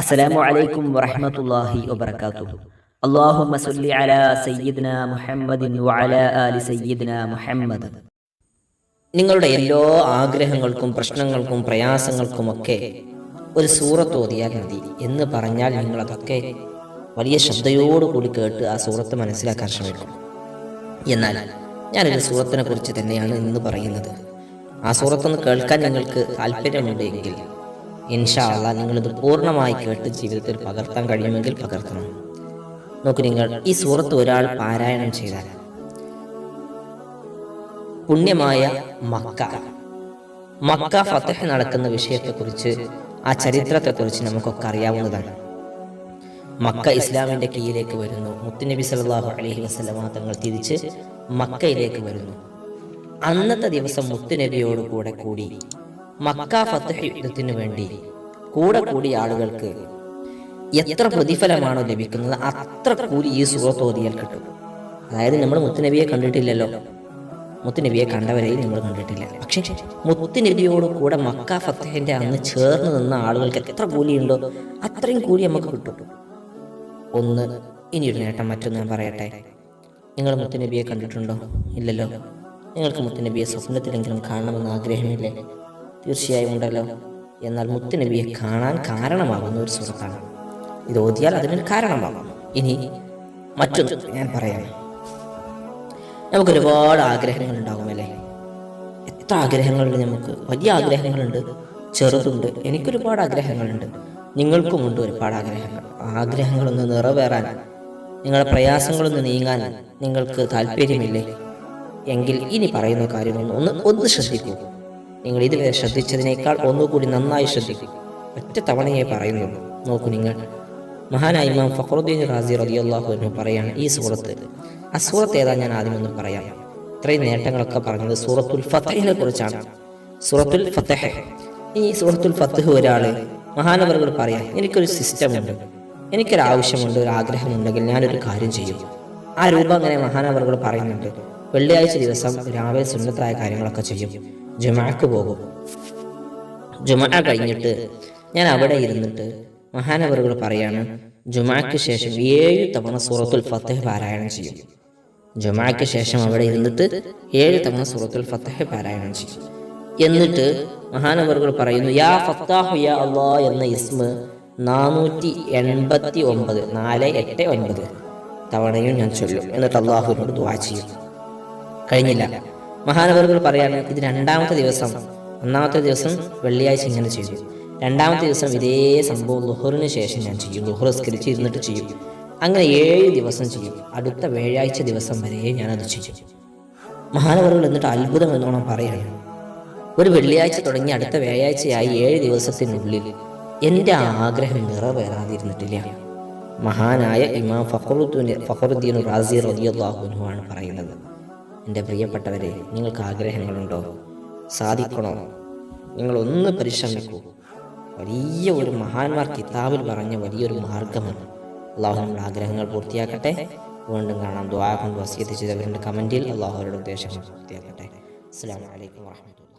അസ്സലാമു അലൈക്കും വറഹ്മത്തുള്ളാഹി വബറകാതുഹു. അല്ലാഹുമ്മ സല്ലി അലാ സയ്യിദ്ന മുഹമ്മദിൻ വഅലാ ആലി സയ്യിദ്ന മുഹമ്മദ്. നിങ്ങളുടെ എല്ലാ ആഗ്രഹങ്ങൾക്കും പ്രശ്നങ്ങൾക്കും പ്രയാസങ്ങൾക്കുമൊക്കെ ഒരു സൂറത്ത് ഓതിയാൽ മതി എന്ന് പറഞ്ഞാൽ നിങ്ങൾ അതൊക്കെ വലിയ ശ്രദ്ധയോടുകൂടി കേട്ട് ആ സൂറത്ത് മനസ്സിലാക്കാൻ ശ്രമിക്കും. എന്നാൽ ഞാനൊരു സൂറത്തിനെ കുറിച്ച് തന്നെയാണ് ഇന്ന് പറയുന്നത്. ആ സൂറത്തൊന്ന് കേൾക്കാൻ നിങ്ങൾക്ക് താല്പര്യമുണ്ടെങ്കിൽ ഇൻഷാ നിങ്ങളിത് പൂർണമായി കേട്ട് ജീവിതത്തിൽ പകർത്താൻ കഴിയുമെങ്കിൽ പകർത്തണം. നോക്കൂ നിങ്ങൾ ഈ സൂറത്ത് ഒരാൾ പാരായണം ചെയ്താൽ പുണ്യമായ മക്ക മക്ക ഫത്തഹ് നടക്കുന്ന വിഷയത്തെക്കുറിച്ച് ആ ചരിത്രത്തെക്കുറിച്ച് നമുക്കൊക്കെ അറിയാവുന്നതാണ്. മക്ക ഇസ്ലാമിന്റെ കീഴിലേക്ക് വരുന്നു. മുത്തുനബി സല്ലല്ലാഹു അലഹി വസല്ലമ തങ്ങൾ തിരിച്ച് മക്കയിലേക്ക് വരുന്നു. അന്നത്തെ ദിവസം മുത്തുനബിയോട് കൂടെ കൂടി മക്ക ഫത്തഹ് യുദ്ധത്തിന് വേണ്ടി കൂടെ കൂടിയ ആളുകൾക്ക് എത്ര പ്രതിഫലമാണോ ലഭിക്കുന്നത് അത്ര കൂടി ഈ സൂറത്ത് ഓതിയാൽ കിട്ടും. അതായത് നമ്മൾ മുത്തുനബിയെ കണ്ടിട്ടില്ലല്ലോ. മുത്തുനബിയെ കണ്ടവരെയും നമ്മൾ കണ്ടിട്ടില്ല. പക്ഷേ മുത്തുനബിയോട് കൂടെ മക്ക ഫത്തഹിന്റെ അന്ന് ചേർന്ന് നിന്ന ആളുകൾക്ക് എത്ര കൂലിയുണ്ടോ അത്രയും കൂലി നമുക്ക് കിട്ടും. ഒന്ന് ഇനിയൊരു നേട്ടം മറ്റൊന്ന് ഞാൻ പറയട്ടെ. നിങ്ങൾ മുത്തുനബിയെ കണ്ടിട്ടുണ്ടോ? ഇല്ലല്ലോ. നിങ്ങൾക്ക് മുത്തുനബിയെ സ്വപ്നത്തിലെങ്കിലും കാണണമെന്ന് ആഗ്രഹമില്ലേ? തീർച്ചയായും ഉണ്ടല്ലോ. എന്നാൽ മുത്തുനബിയെ കാണാൻ കാരണമാകുന്ന ഒരു സുഹൃത്താണ്. ഇത് ഓതിയാൽ അതിനൊരു കാരണമാകും. ഇനി മറ്റൊന്ന് ഞാൻ പറയാം. നമുക്ക് ഒരുപാട് ആഗ്രഹങ്ങൾ ഉണ്ടാകുമല്ലേ എത്ര ആഗ്രഹങ്ങളുണ്ട് നമുക്ക്? വലിയ ആഗ്രഹങ്ങളുണ്ട് ചെറുതുണ്ട്. എനിക്കൊരുപാട് ആഗ്രഹങ്ങളുണ്ട്. നിങ്ങൾക്കുമുണ്ട് ഒരുപാട് ആഗ്രഹങ്ങൾ. ആഗ്രഹങ്ങളൊന്ന് നിറവേറാൻ നിങ്ങളുടെ പ്രയാസങ്ങളൊന്ന് നീങ്ങാൻ നിങ്ങൾക്ക് താല്പര്യമില്ലേ? എങ്കിൽ ഇനി പറയുന്ന കാര്യമൊന്ന് ഒന്ന് ഒന്ന് ശ്രദ്ധിക്കൂ. നിങ്ങൾ ഇതുവരെ ശ്രദ്ധിച്ചതിനേക്കാൾ ഒന്നുകൂടി നന്നായി ശ്രദ്ധിക്കും. ഒറ്റ തവണയെ പറയുന്നുള്ളൂ. നോക്കൂ നിങ്ങൾ. മഹാനായ ഇമാം ഫഖറുദ്ദീൻ റാസി റളിയല്ലാഹു എന്ന് പറയാണ് ഈ സൂറത്ത്. ആ സൂറത്ത് ഏതാ ഞാൻ ആദ്യം ഒന്ന് പറയാം. ഇത്രയും നേട്ടങ്ങളൊക്കെ പറഞ്ഞത് സൂറത്തുൽ ഫത്തഹിനെ കുറിച്ചാണ്. സൂറത്തുൽ ഫത്തഹ് ഈ സൂറത്തുൽ ഫത്തഹ് ഒരാൾ മഹാനവറുകൾ പറയാം എനിക്കൊരു സിസ്റ്റം ഉണ്ട് എനിക്കൊരു ആവശ്യമുണ്ട് ഒരു ആഗ്രഹമുണ്ടെങ്കിൽ ഞാനൊരു കാര്യം ചെയ്യും. ആ രൂപം അങ്ങനെ മഹാനവറുകൾ പറയുന്നുണ്ട്. വെള്ളിയാഴ്ച ദിവസം രാവിലെ സുന്നത്തായ കാര്യങ്ങളൊക്കെ ചെയ്യും. ജുമാക്ക് പോകും. ജുമാ കഴിഞ്ഞിട്ട് ഞാൻ അവിടെ ഇരുന്നിട്ട് മഹാനവറുകൾ പറയാണ് ജുമാക്ക് ശേഷം ഏഴ് തവണ സൂറത്തുൽ ഫത്തഹ് പാരായണം ചെയ്യും. ജുമാക്ക് ശേഷം അവിടെ ഇരുന്നിട്ട് ഏഴ് തവണ സൂറത്തുൽ ഫത്തഹ് പാരായണം ചെയ്യും. എന്നിട്ട് മഹാനവറുകൾ പറയുന്നു യാ ഫത്താഹു യാ അള്ളാ എന്ന ഇസ്മ നാനൂറ്റി എൺപത്തി ഒമ്പത് നാല് എട്ട് ഒൻപത് തവണയും ഞാൻ ചൊല്ലും. എന്നിട്ട് അള്ളാഹുവിനോട് ദുവാ ചെയ്യും. കഴിഞ്ഞില്ല. മഹാനവറുകൾ പറയാണ് ഇത് രണ്ടാമത്തെ ദിവസം. ഒന്നാമത്തെ ദിവസം വെള്ളിയാഴ്ച ഇങ്ങനെ ചെയ്തു. രണ്ടാമത്തെ ദിവസം ഇതേ സംഭവം ലുഹറിന് ശേഷം ഞാൻ ചെയ്യും. ലുഹർ സ്കരിച്ച് ഇരുന്നിട്ട് ചെയ്യും. അങ്ങനെ ഏഴ് ദിവസം ചെയ്യും. അടുത്ത വ്യാഴാഴ്ച ദിവസം വരെ ഞാനത് ചെയ്യും. മഹാനവറുകൾ എന്നിട്ട് അത്ഭുതം എന്നോണം പറയാണ് ഒരു വെള്ളിയാഴ്ച തുടങ്ങി അടുത്ത വ്യാഴാഴ്ചയായി ഏഴ് ദിവസത്തിനുള്ളിൽ എന്റെ ആഗ്രഹം നിറവേറാതിരുന്നിട്ടില്ല. മഹാനായ ഇമാം ഫഖറുദ്ദീൻ ഫഖറുദ്ദീൻ റാസി ആണ് പറയുന്നത്. എന്റെ പ്രിയപ്പെട്ടവരെ നിങ്ങൾക്ക് ആഗ്രഹങ്ങളുണ്ടോ? സാധിക്കണോ? നിങ്ങളൊന്ന് പരിശ്രമിക്കൂ. വലിയ ഒരു മഹാന്മാർ കിതാബിൽ പറഞ്ഞ വലിയൊരു മാർഗമാണ്. അള്ളാഹു നമ്മുടെ ആഗ്രഹങ്ങൾ പൂർത്തിയാക്കട്ടെ. വീണ്ടും കാണാം. ദ്വാ കൊണ്ട് വസീത് ചെയ്തവരുടെ കമന്റിൽ അള്ളാഹുവരുടെ ഉദ്ദേശങ്ങൾ പൂർത്തിയാക്കട്ടെ. അസ്സാം വലൈക്കും വാഹമത്തുള്ള